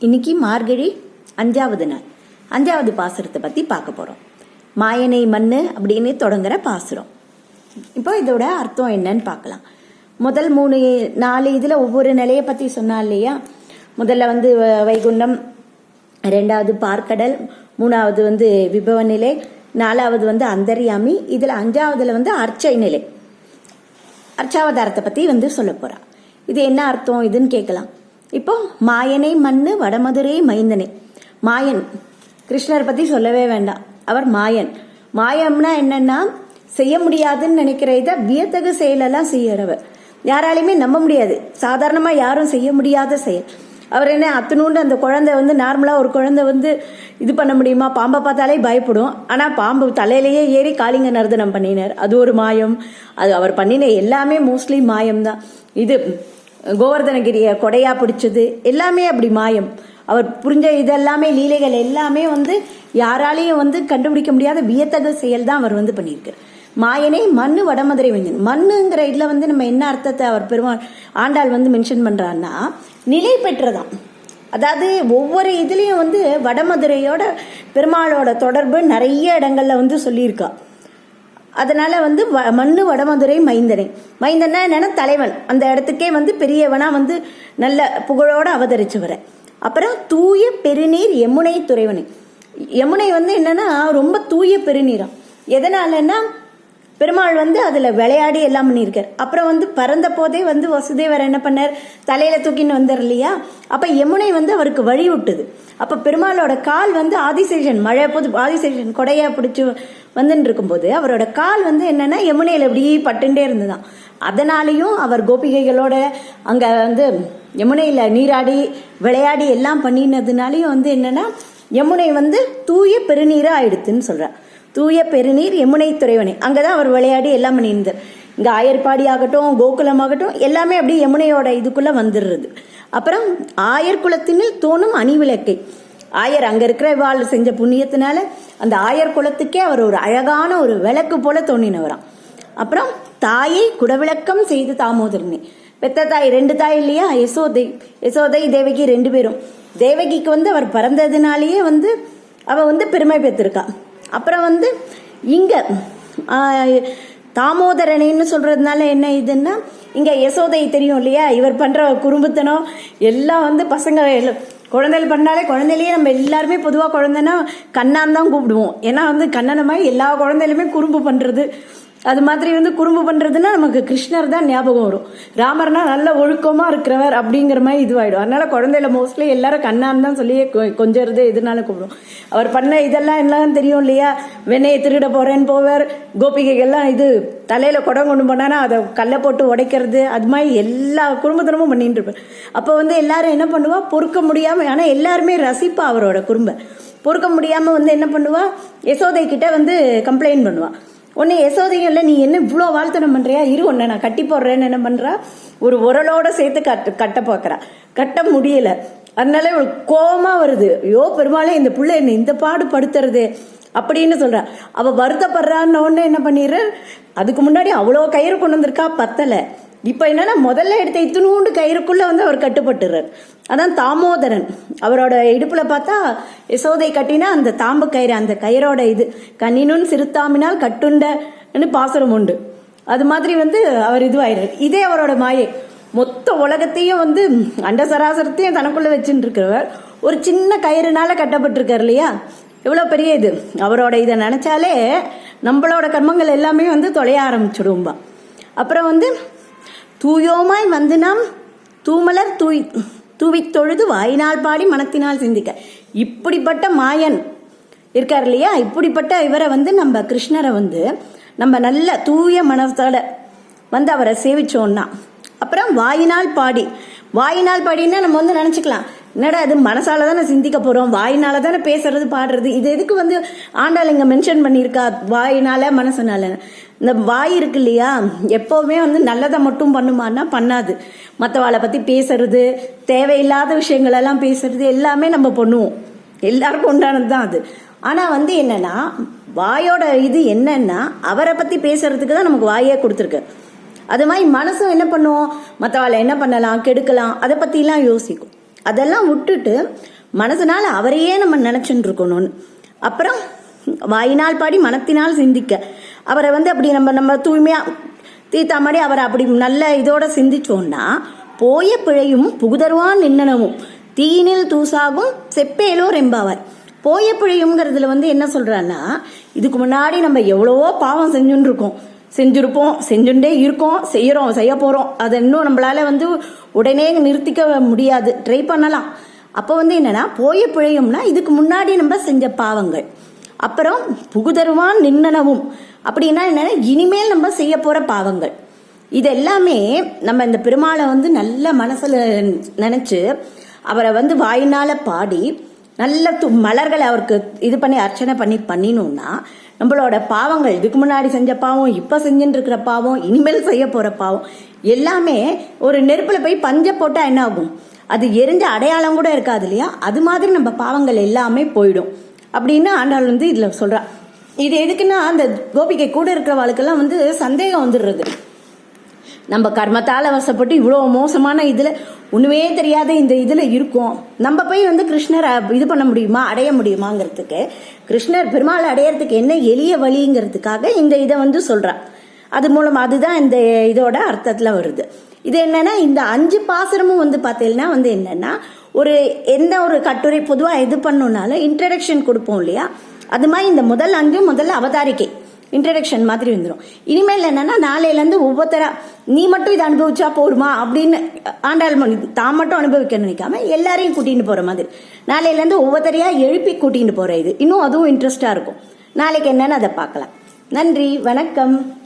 இன்னைக்கு மார்கழி அஞ்சாவது நாள். அஞ்சாவது பாசுரத்தை பற்றி பார்க்க போகிறோம் மாயனை மண்ணு அப்படின்னு தொடங்குற பாசுரம். இப்போ இதோட அர்த்தம் என்னன்னு பார்க்கலாம். முதல் மூணு நாலு இதில் ஒவ்வொரு நிலையை பற்றி சொன்னா இல்லையா? முதல்ல வந்து வ- வைகுண்டம் ரெண்டாவது பார்க்கடல் மூணாவது வந்து விபவ நிலை நாலாவது வந்து அந்தர்யாமி இதில் அஞ்சாவதுல வந்து அர்ச்சை நிலை. அர்ச்சாவதாரத்தை பத்தி வந்து சொல்ல போறா. இது என்ன அர்த்தம் இதுன்னு கேட்கலாம். இப்போ மாயனை மண்ணு வடமதுரை மைந்தனே. மாயன். கிருஷ்ணர் பத்தி சொல்லவே வேண்டாம். அவர் மாயன். மாயம்னா என்னன்னா செய்ய முடியாதுன்னு நினைக்கிற இதை வியத்தகு செயலெல்லாம் செய்யறவர். யாராலையுமே நம்ப முடியாது. சாதாரணமா யாரும் செய்ய முடியாத செயல். அவர் என்ன அத்தனூண்டு அந்த குழந்தை வந்து நார்மலா ஒரு குழந்தை வந்து இது பண்ண முடியுமா? பாம்பை பார்த்தாலே பயப்படும். ஆனா பாம்பு தலையிலேயே ஏறி காளிங்க நர்தனம் பண்ணினார். அது ஒரு மாயம். அது அவர் பண்ணின எல்லாமே மோஸ்ட்லி மாயம் தான் இது கோவர்தனகிரியை கொடையாக பிடிச்சது எல்லாமே அப்படி மாயம். அவர் புரிஞ்ச இதெல்லாமே லீலைகள் எல்லாமே வந்து யாராலையும் வந்து கண்டுபிடிக்க முடியாத வியத்தக செயல் தான் அவர் வந்து பண்ணியிருக்கார் மாயனே மண்ணு வடமதுரை வெஞ்சன். மண்ணுங்கிற இதில் வந்து நம்ம என்ன அர்த்தத்தை அவர் பெருமாள் ஆண்டாள் வந்து மென்ஷன் பண்ணுறான்னா நிலை பெற்றதான் அதாவது ஒவ்வொரு இதுலேயும் வந்து வடமதுரையோட பெருமாளோட தொடர்பு நிறைய இடங்களில் வந்து சொல்லியிருக்கா. அதனால வந்து வ- மண்ணு வடமதுரை மைந்தனை. மைந்தன்னா என்னன்னா தலைவன். அந்த இடத்துக்கே வந்து பெரியவனா வந்து நல்ல புகழோட அவதரிச்சவரை. அப்புறம் தூய பெருநீர் யமுனை துறைவனை. யமுனை வந்து என்னன்னா ரொம்ப தூய பெருநீரம் எதனாலன்னா பெருமாள் வந்து அதில் விளையாடி எல்லாம் பண்ணியிருக்கார். அப்புறம் வந்து பறந்த போதே வந்து வசுதேவர் என்ன பண்ணார்? தலையில தூக்கின்னு வந்தார் இல்லையா? அப்போ யமுனை வந்து அவருக்கு வழி விட்டுது அப்போ பெருமாளோட கால் வந்து ஆதிசேஷன் மழை போது ஆதிசேஷன் கொடையாக பிடிச்சி வந்துன்னு இருக்கும்போது அவரோட கால் வந்து என்னென்னா யமுனையில் இப்படி பட்டுண்டே இருந்துதான் அதனாலையும் அவர் கோபிகைகளோட அங்கே வந்து யமுனையில் நீராடி விளையாடி எல்லாம் பண்ணினதுனாலையும் வந்து என்னென்னா யமுனை வந்து தூய பெருநீராக ஆயிடுத்துன்னு சொல்கிறார் தூய பெருநீர் யமுனை துறைவனை. அங்கதான் அவர் விளையாடி எல்லாம் பண்ணியிருந்தார் இங்க ஆயர்பாடி ஆகட்டும் கோகுலம் ஆகட்டும் எல்லாமே அப்படியே யமுனையோட இதுக்குள்ள வந்துடுறது. அப்புறம் ஆயர் குலத்தினில் தோணும் அணிவிளக்கை. ஆயர் அங்க இருக்கிற வாழ் செஞ்ச புண்ணியத்தினால அந்த ஆயர் குலத்துக்கே அவர் ஒரு அழகான ஒரு விளக்கு போல தோணினவராம் அப்புறம் தாயை குடவிளக்கம் செய்து தாமோதரனே. பெத்த தாய் ரெண்டு தாய் இல்லையா? யசோதை. யசோதை தேவகி ரெண்டு பேரும். தேவகிக்கு வந்து அவர் பிறந்ததுனாலேயே வந்து அவ வந்து பெருமை பெற்றிருக்கா. அப்புறம் வந்து இங்கே தாமோதரனின்னு சொல்கிறதுனால என்ன இதுன்னா இங்கே யசோதை தெரியும் இல்லையா? இவர் பண்ணுற குறும்புத்தனம் எல்லாம் வந்து பசங்க குழந்தைகள் பண்ணாலே குழந்தையிலேயே நம்ம எல்லாருமே பொதுவாக குழந்தைன்னா கண்ணான் தான் கூப்பிடுவோம். ஏன்னா வந்து கண்ணனை எல்லா குழந்தையிலுமே குறும்பு பண்ணுறது அது மாதிரி வந்து குறும்பு பண்றதுன்னா நமக்கு கிருஷ்ணர் தான் ஞாபகம் வரும். ராமர்னா நல்ல ஒழுக்கமா இருக்கிறவர் அப்படிங்கிற மாதிரி இதுவாயிடும். அதனால குழந்தையில மோஸ்ட்லி எல்லாரும் கண்ணான்னு தான் சொல்லி கொஞ்சறது எதுனால கூப்பிடும். அவர் பண்ண இதெல்லாம் எல்லாம் தெரியும் இல்லையா? வெண்ணையை திருட போறேன்னு போவார். கோபிகைகள்லாம் இது தலையில குடம் கொண்டு போனானா அதை கல்லை போட்டு உடைக்கிறது அது மாதிரி எல்லா குடும்பத்தினமும் பண்ணிட்டு இருப்பார். அப்போ வந்து எல்லாரும் என்ன பண்ணுவா? பொறுக்க முடியாம ஆனா எல்லாருமே ரசிப்பா அவரோட குறும்ப. பொறுக்க முடியாம வந்து என்ன பண்ணுவா? யசோதை கிட்ட வந்து கம்ப்ளைண்ட் பண்ணுவாள் உன்னை யசோதையும் இல்லை நீ என்ன இவ்வளோ வாழ்த்தனம் பண்ணுறியா இரு உன்னை நான் கட்டி போடுறேன்னு என்ன பண்ணுறா ஒரு உரலோட சேர்த்து கட்ட கட்ட பார்க்குறா கட்ட முடியல. அதனால இவளுக்கு கோபமாக வருது. ஐயோ பெருமாளே இந்த பிள்ளை என்ன இந்த பாடு படுத்துறது அப்படின்னு சொல்கிறா அவள் வருத்தப்படுறான்னு உடனே என்ன பண்ணிடுற? அதுக்கு முன்னாடி அவ்வளோ கயிறு கொண்டு வந்திருக்கா பத்தலை. இப்போ என்னன்னா முதல்ல எடுத்த இத்தினூண்டு கயிறுக்குள்ளே வந்து அவர் கட்டுப்பட்டுறார். அதான் தாமோதரன். அவரோட இடுப்பில் பார்த்தா யசோதை கட்டினா அந்த தாம்பு கயிறு அந்த கயிறோட இது கண்ணினும் சிறுத்தாமினால் கட்டுண்டன்னு பாசுரம் உண்டு. அது மாதிரி வந்து அவர் இதுவாயிடுறார் இதே அவரோட மாயை. மொத்த உலகத்தையும் வந்து அண்ட சராசரத்தையும் தனக்குள்ளே வச்சுட்டு இருக்கிறவர் ஒரு சின்ன கயிறுனால கட்டப்பட்டிருக்கார் இல்லையா? எவ்வளோ பெரிய இது. அவரோட இதை நினச்சாலே நம்மளோட கர்மங்கள் எல்லாமே வந்து தொலைய ஆரம்பிச்சிடும்பா. அப்புறம் வந்து தூயோமாய் வந்து நாம் தூமலர் தூய் தூவி தொழுது வாயினால் பாடி மனத்தினால் சிந்திக்க. இப்படிப்பட்ட மாயன் இருக்கார் இல்லையா? இப்படிப்பட்ட இவரை வந்து நம்ம கிருஷ்ணரை வந்து நம்ம நல்ல தூய மனத்தோட வந்து அவரை சேவிச்சோன்னா அப்புறம் வாயினால் பாடி வாயினால் பாடின்னா நம்ம வந்து நினச்சிக்கலாம் என்னடா அது மனசால தானே சிந்திக்க போறோம் வாயினால தானே பேசுறது பாடுறது. இது எதுக்கு வந்து ஆண்டாள் இங்க மென்ஷன் பண்ணியிருக்கா வாயினால மனசனால? இந்த வாய் இருக்கு இல்லையா? எப்பவுமே வந்து நல்லதை மட்டும் பண்ணுமான்னா பண்ணாது. மற்றவாளை பத்தி பேசுறது தேவையில்லாத விஷயங்களெல்லாம் பேசுறது எல்லாமே நம்ம பண்ணுவோம். எல்லாருக்கும் உண்டானது தான் அது. ஆனா வந்து என்னன்னா வாயோட இது என்னன்னா அவரை பத்தி பேசுறதுக்கு தான் நமக்கு வாயே கொடுத்துருக்கு. அது மாதிரி மனசும் என்ன பண்ணுவோம் மற்றவாளை என்ன பண்ணலாம்? கெடுக்கலாம். அதை பற்றிலாம் யோசிக்கும். அதெல்லாம் விட்டுட்டு மனசனால் அவரையே நம்ம நினச்சின்னு இருக்கணும்னு அப்புறம் வாயினால் பாடி மனத்தினால் சிந்திக்க. அவரை வந்து அப்படி நம்ம நம்ம தூய்மையாக தீத்தா மாதிரி அவரை அப்படி நல்ல இதோட சிந்திச்சோன்னா போய பிழையும் புகுதருவான் நின்னனவும். தீயினில் தூசாகும் செப்பேலோ ரெம்பாவார் போய பிழையுங்கிறதுல வந்து என்ன சொல்கிறான்னா இதுக்கு முன்னாடி நம்ம எவ்வளவோ பாவம் செஞ்சுன்னு இருக்கோம் செஞ்சுருப்போம் செஞ்சுட்டே இருக்கோம் செய்கிறோம் செய்ய போகிறோம் அதை இன்னும் நம்மளால வந்து உடனே நிறுத்திக்க முடியாது. ட்ரை பண்ணலாம். அப்போ வந்து என்னென்னா போய பிழையும்னா இதுக்கு முன்னாடி நம்ம செஞ்ச பாவங்கள். அப்புறம் புகுதருவான் நின்னனவும். அப்படின்னா என்னென்னா இனிமேல் நம்ம செய்ய போகிற பாவங்கள். இது எல்லாமே நம்ம இந்த பெருமாளை வந்து நல்ல மனசில் நினச்சி அவரை வந்து வாயினால் பாடி நல்ல து- மலர்களை அவருக்கு இது பண்ணி அர்ச்சனை பண்ணி பண்ணினோம்னா நம்மளோட பாவங்கள் இதுக்கு முன்னாடி செஞ்ச பாவம் இப்போ செஞ்சுட்டு இருக்கிற பாவம் இனிமேல் செய்ய போகிற பாவம் எல்லாமே ஒரு நெருப்பில் போய் பஞ்ச போட்டால் என்ன ஆகும் அது எரிஞ்ச அடையாளம் கூட இருக்காது இல்லையா? அது மாதிரி நம்ம பாவங்கள் எல்லாமே போயிடும். அப்படின்னு ஆண்டாள் வந்து இதில் சொல்கிறா இது எதுக்குன்னா அந்த கோபிகை கூட இருக்கிறவளுக்கெல்லாம் வந்து சந்தேகம் வந்துடுறது. நம்ம கர்மத்தால் வசப்பட்டு இவ்வளோ மோசமான இதில் ஒன்றுமே தெரியாத இந்த இதில் இருக்கும். நம்ம போய் வந்து கிருஷ்ணரை இது பண்ண முடியுமா? அடைய முடியுமாங்கிறதுக்கு கிருஷ்ணர் பெருமாள் அடையறதுக்கு என்ன எளிய வழிங்கிறதுக்காக இந்த இதை வந்து சொல்கிறார் அது மூலம் அதுதான் இந்த இதோட அர்த்தத்தில் வருது. இது என்னன்னா இந்த அஞ்சு பாசுரமும் வந்து பார்த்தீங்கன்னா வந்து என்னன்னா ஒரு எந்த ஒரு கட்டுரை பொதுவாக இது பண்ணுனாலும் இன்ட்ரடக்ஷன் கொடுப்போம் இல்லையா? அது மாதிரி இந்த முதல் அஞ்சு முதல் அவதாரிக்கை. இன்ட்ரடக்ஷன் மாதிரி வந்துடும் இனிமேல் என்னன்னா நாளையிலேருந்து ஒவ்வொருத்தரா நீ மட்டும் இதை அனுபவிச்சா போருமா? அப்படின்னு ஆண்டாள் மணி தான் மட்டும் அனுபவிக்க நினைக்காம எல்லாரையும் கூட்டிகிட்டு போகிற மாதிரி. நாளையிலேருந்து ஒவ்வொருத்தரையா எழுப்பி கூட்டிகிட்டு போகிற இது. இன்னும் அதுவும் இன்ட்ரெஸ்ட்டாக இருக்கும். நாளைக்கு என்னன்னு அதை பார்க்கலாம். நன்றி வணக்கம்.